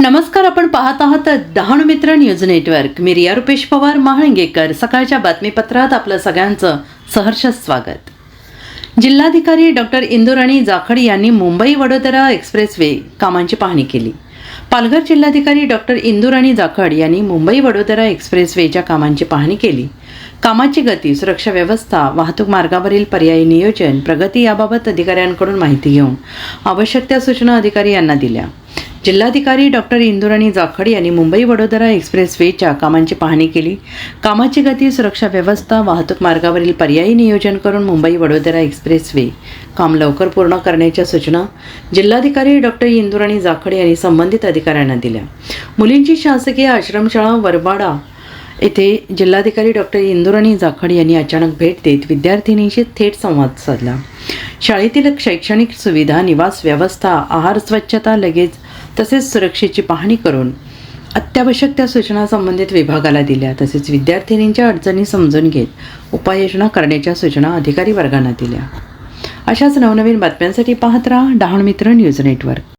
नमस्कार आपण पाहत आहात डहाणू मित्र न्यूज नेटवर्क. मी रिया रुपेश पवार महाळंगेकर. सकाळच्या बातमीपत्रात आपलं सगळ्यांचं सहर्ष स्वागत. जिल्हाधिकारी डॉक्टर इंदुराणी जाखड यांनी मुंबई वडोदरा एक्सप्रेसवे कामांची पाहणी केली. पालघर जिल्हाधिकारी डॉक्टर इंदुराणी जाखड यांनी मुंबई वडोदरा एक्सप्रेसवेच्या कामांची पाहणी केली. कामाची गती सुरक्षा व्यवस्था वाहतूक मार्गावरील पर्यायी नियोजन प्रगती याबाबत अधिकाऱ्यांकडून माहिती घेऊन आवश्यक त्या सूचना अधिकारी यांना दिल्या. जिल्हाधिकारी डॉक्टर इंदुराणी जाखड यांनी मुंबई वडोदरा एक्सप्रेसवेच्या कामांची पाहणी केली. कामाची गती सुरक्षा व्यवस्था वाहतूक मार्गावरील पर्यायी नियोजन करून मुंबई वडोदरा एक्सप्रेसवे काम लवकर पूर्ण करण्याच्या सूचना जिल्हाधिकारी डॉक्टर इंदुराणी जाखड यांनी संबंधित अधिकाऱ्यांना दिल्या. मुलींची शासकीय आश्रमशाळा वरवाडा येथे जिल्हाधिकारी डॉक्टर इंदुराणी जाखड यांनी अचानक भेट देत विद्यार्थिनींशी थेट संवाद साधला. शाळेतील शैक्षणिक सुविधा निवास व्यवस्था आहार स्वच्छता लगेच तसेच सुरक्षेची पाहणी करून अत्यावश्यक त्या सूचना संबंधित विभागाला दिल्या. तसेच विद्यार्थिनींच्या अडचणी समजून घेत उपाययोजना करण्याच्या सूचना अधिकारी वर्गांना दिल्या. अशाच नवनवीन बातम्यांसाठी पाहत राहा डहाणमित्र न्यूज नेटवर्क.